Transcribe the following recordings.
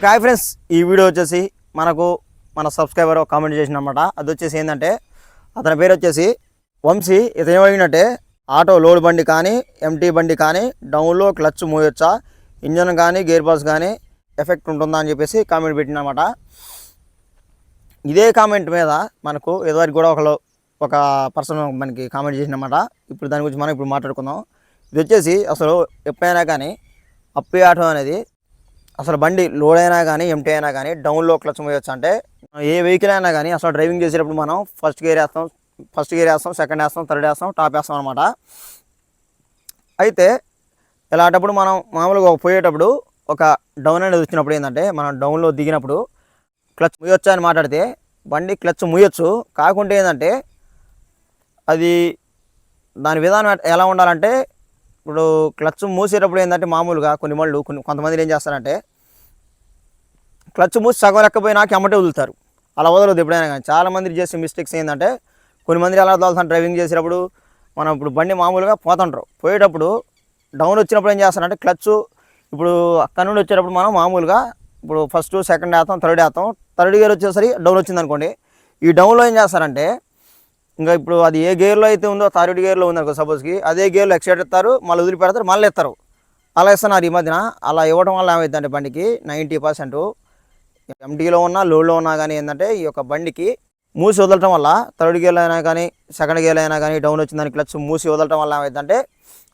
ఒక hi friends ఈ video వచ్చేసి మనకు మన సబ్స్క్రైబర్ కామెంట్ చేసినమాట అది వచ్చేసి ఏంటంటే అతని పేరు వచ్చేసి వంశీ. ఇతను ఏమడిగినట్టే ఆటో లోడ్ బండి కానీ ఎంటీ బండి కానీ డౌన్లో క్లచ్ మోయొచ్చా? ఇంజన్ కానీ గేర్ బాక్స్ కానీ ఎఫెక్ట్ ఉంటుందా అని చెప్పేసి కామెంట్ పెట్టినమాట ఇదే కామెంట్ మీద మనకు ఎదువరకు కూడా ఒకళ్ళు ఒక పర్సన్ మనకి కామెంట్ చేసినమాట ఇప్పుడు దాని గురించి మనం ఇప్పుడు మాట్లాడుకుందాం. ఇది వచ్చేసి అసలు ఎప్పుడైనా కానీ అప్పి ఆటో అనేది అసలు బండి లోడ్ అయినా కానీ ఎంటీ అయినా కానీ డౌన్లో క్లచ్ మోయొచ్చు అంటే ఏ వెహికల్ అయినా కానీ అసలు డ్రైవింగ్ చేసేటప్పుడు మనం ఫస్ట్ గేర్ వేస్తాం ఫస్ట్ గేర్ వేస్తాం సెకండ్ వేస్తాం థర్డ్ వేస్తాం టాప్ వేస్తాం అనమాట అయితే ఇలాంటప్పుడు మనం మామూలుగా పోయేటప్పుడు ఒక డౌన్ అనేది వచ్చినప్పుడు ఏంటంటే మనం డౌన్లో దిగినప్పుడు క్లచ్ ముయ్యొచ్చా అని మాట్లాడితే బండి క్లచ్ ముయ్యొచ్చు కాకుంటే ఏంటంటే అది దాని విధానం ఎలా ఉండాలంటే ఇప్పుడు క్లచ్ మూసేటప్పుడు ఏంటంటే మామూలుగా కొన్ని మళ్ళు కొన్ని కొంతమంది ఏం చేస్తారంటే క్లచ్ మూసి సగం లెక్కపోయినాక ఎమ్మటే వదులుతారు. అలా వదలదు ఎప్పుడైనా కానీ. చాలా మంది చేసే మిస్టేక్స్ ఏంటంటే కొన్ని మంది ఎలా వదులుతారు డ్రైవింగ్ చేసేటప్పుడు మనం ఇప్పుడు బండి మామూలుగా పోతుంటారు. పోయేటప్పుడు డౌన్ వచ్చినప్పుడు ఏం చేస్తారంటే క్లచ్ ఇప్పుడు అక్కడ నుండి వచ్చేటప్పుడు మనం మామూలుగా ఇప్పుడు ఫస్ట్ సెకండ్ వేస్తాం థర్డ్ వేస్తాం థర్డ్ గేర్ వచ్చేసరి డౌన్ వచ్చింది అనుకోండి ఈ డౌన్లో ఏం చేస్తారంటే ఇంకా ఇప్పుడు అది ఏ గేర్లో అయితే ఉందో థర్డ్ గేర్లో ఉందనుకో సపోజ్కి అదే గేర్లో ఎక్సైట్ ఎత్తారు మళ్ళీ వదిలిపెడతారు మళ్ళీ ఎత్తారు. అలా ఇస్తున్నారు ఈ మధ్యన అలా ఇవ్వడం వల్ల ఏమైందంటే బండికి నైంటీ పర్సెంట్ ఎంటీలో ఉన్నా లోడ్లో ఉన్నా కానీ ఏంటంటే ఈ యొక్క బండికి మూసి వదలటం వల్ల థర్డ్ గేర్లో అయినా కానీ సెకండ్ గేర్లో అయినా కానీ డౌన్ వచ్చిందని క్లచ్ మూసి వదలటం వల్ల ఏమైందంటే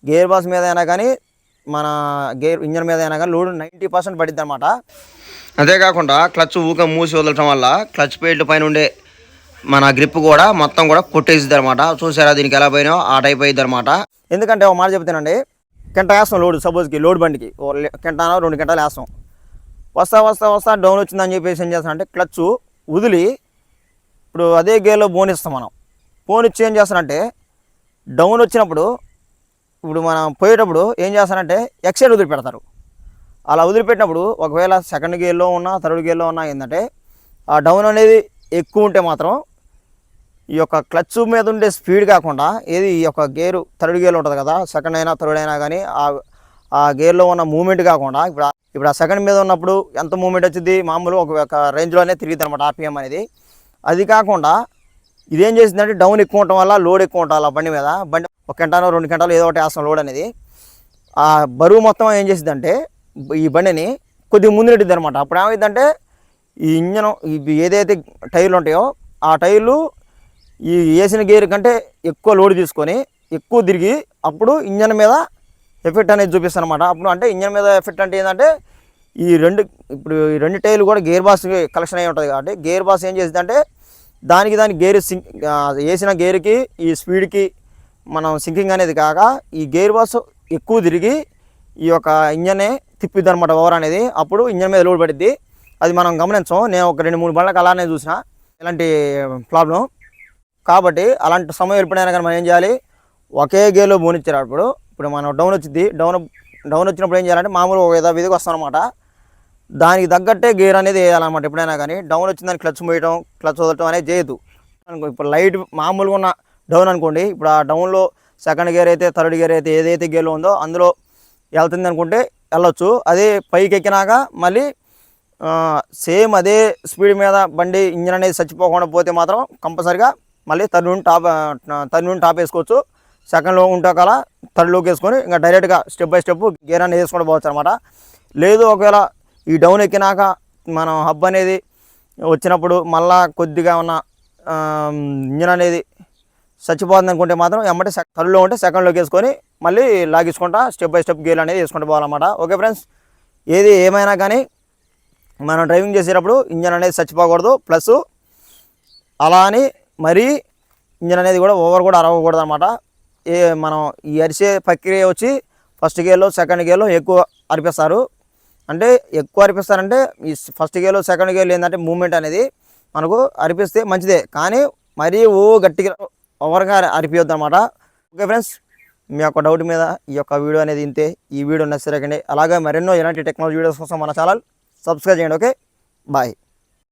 గేర్ బాస్ మీద అయినా కానీ మన గేర్ ఇంజన్ మీద అయినా కానీ లోడ్ నైంటీ పర్సెంట్ పడిద్ది అనమాట అంతేకాకుండా క్లచ్ ఊక మూసి వదలటం వల్ల క్లచ్ ప్లేట్ పైన ఉండే మన గ్రిప్ కూడా మొత్తం కూడా కొట్టేసిద్ది అనమాట చూసారా దీనికి ఎలా పోయినా? ఆ టైప్ అయింది అనమాట ఎందుకంటే ఒక మాట చెప్తానండి కింట వేస్తాం లోడ్ సపోజ్కి లోడ్ బండికి. కింటానో లే- రెండు గంటలు వేస్తాం. వస్తా వస్తా వస్తా డౌన్ వచ్చిందని చెప్పేసి ఏం చేస్తానంటే క్లచ్ వదిలి ఇప్పుడు అదే గేర్లో బోన్ ఇస్తాం మనం. ఫోన్ ఇచ్చి ఏం చేస్తానంటే డౌన్ వచ్చినప్పుడు ఇప్పుడు మనం పోయేటప్పుడు ఏం చేస్తానంటే ఎక్సైడ్ వదిలిపెడతారు. అలా వదిలిపెట్టినప్పుడు ఒకవేళ సెకండ్ గేర్లో ఉన్నా థర్డ్ గేర్లో ఉన్నా ఏంటంటే ఆ డౌన్ అనేది ఎక్కువ ఉంటే మాత్రం ఈ యొక్క క్లచ్ మీద ఉండే స్పీడ్ కాకుండా ఏది ఈ యొక్క గేరు థర్డ్ గేర్లో ఉంటుంది కదా సెకండ్ అయినా థర్డ్ అయినా కానీ ఆ ఆ గేర్లో ఉన్న మూమెంట్ కాకుండా ఇప్పుడు ఇప్పుడు ఆ సెకండ్ మీద ఉన్నప్పుడు ఎంత మూమెంట్ వచ్చింది మామూలు ఒక రేంజ్లోనే తిరిగిద్ది అనమాట ఆర్పిఎం అనేది. అది కాకుండా ఇదేం చేసిందంటే డౌన్ ఎక్కువ ఉండటం వల్ల లోడ్ ఎక్కువ ఉండాలి ఆ బండి మీద. బండి ఒక గంటనో రెండు గంటలు ఏదో ఒకటి వేస్తాం లోడ్ అనేది. ఆ బరువు మొత్తం ఏం చేసిందంటే ఈ బండిని కొద్దిగా ముందు నెట్టింది అనమాట అప్పుడు ఏమైందంటే ఈ ఇంజన్ ఏదైతే టైర్లు ఉంటాయో ఆ టైర్లు ఈ వేసిన గేర్ కంటే ఎక్కువ లోడ్ తీసుకొని ఎక్కువ తిరిగి అప్పుడు ఇంజన్ మీద ఎఫెక్ట్ అనేది చూపిస్తాను అనమాట అప్పుడు అంటే ఇంజన్ మీద ఎఫెక్ట్ అంటే ఏంటంటే ఈ రెండు ఇప్పుడు ఈ రెండు టైర్లు కూడా గేర్ బాస్ కలెక్షన్ అయి ఉంటుంది కాబట్టి గేర్ బాస్ ఏం చేసిందంటే దానికి దాని గేర్ సింక్ వేసిన గేర్కి ఈ స్పీడ్కి మనం సింకింగ్ అనేది కాక ఈ గేర్ బాస్ ఎక్కువ తిరిగి ఈ యొక్క ఇంజనే తిప్పిద్ది అనమాట ఓవర్ అనేది. అప్పుడు ఇంజన్ మీద లోడ్ పడిద్ది. అది మనం గమనించాం. నేను ఒక రెండు మూడు బండ్లకు అలానే చూసిన. ఇలాంటి ప్రాబ్లం కాబట్టి అలాంటి సమయం ఎప్పుడైనా కానీ మనం ఏం చేయాలి? ఒకే గేర్లో బోనిచ్చారు. అప్పుడు ఇప్పుడు మనం డౌన్ వచ్చింది డౌన్ డౌన్ వచ్చినప్పుడు ఏం చేయాలంటే మామూలు ఒక ఏదో విధికి వస్తాం అనమాట దానికి తగ్గట్టే గేర్ అనేది వేయాలన్నమాట ఎప్పుడైనా కానీ. డౌన్ వచ్చిందని క్లచ్ మోయడం క్లచ్ వదలటం అనేది చేయదు అనుకో ఇప్పుడు లైట్ మామూలుగా ఉన్న డౌన్ అనుకోండి. ఇప్పుడు ఆ డౌన్లో సెకండ్ గేర్ అయితే థర్డ్ గేర్ అయితే ఏదైతే గేర్లో ఉందో అందులో వెళ్తుంది అనుకుంటే వెళ్ళొచ్చు. అదే పైకి ఎక్కినాక మళ్ళీ సేమ్ అదే స్పీడ్ మీద బండి ఇంజన్ అనేది చచ్చిపోకుండా పోతే మాత్రం కంపల్సరిగా మళ్ళీ థర్డ్ నుండి టాప్ థర్డ్ నుండి టాప్ వేసుకోవచ్చు. సెకండ్లో ఉంటా కల థర్డ్లోకి వేసుకొని ఇంకా డైరెక్ట్గా స్టెప్ బై స్టెప్ గేర్ అనేది వేసుకొని పోవచ్చు అనమాట లేదు ఒకవేళ ఈ డౌన్ ఎక్కినాక మనం హబ్ అనేది వచ్చినప్పుడు మళ్ళా కొద్దిగా ఉన్న ఇంజన్ అనేది చచ్చిపోతుంది అనుకుంటే మాత్రం ఎమ్మటే థర్డ్లో ఉంటే సెకండ్లోకి వేసుకొని మళ్ళీ లాగించుకుంటా స్టెప్ బై స్టెప్ గేర్ అనేది వేసుకుంటూ పోవాలన్నమాట. ఓకే ఫ్రెండ్స్ ఏది ఏమైనా కానీ మనం డ్రైవింగ్ చేసేటప్పుడు ఇంజన్ అనేది చచ్చిపోకూడదు. ప్లస్ అలా అని మరీ ఇంజన్ అనేది కూడా ఓవర్ కూడా అరవకూడదు అనమాట ఏ మనం ఈ అరిసే ప్రక్రియ వచ్చి ఫస్ట్ గేర్లో సెకండ్ గేర్లో ఎక్కువ అరిపిస్తారు. అంటే ఎక్కువ అరిపిస్తారంటే ఈ ఫస్ట్ గేర్లో సెకండ్ గేర్లో ఏంటంటే మూమెంట్ అనేది మనకు అరిపిస్తే మంచిదే. కానీ మరీ ఓ గట్టిగా ఓవర్గా అరిపియొద్దు అనమాట ఓకే ఫ్రెండ్స్ మీ యొక్క డౌట్ మీద ఈ యొక్క వీడియో అనేది ఇంతే. ఈ వీడియో నచ్చరకండి అలాగే మరెన్నో ఇలాంటి టెక్నాలజీ వీడియోస్ కోసం మన ఛానల్ సబ్స్క్రైబ్ చేయండి. Okay bye.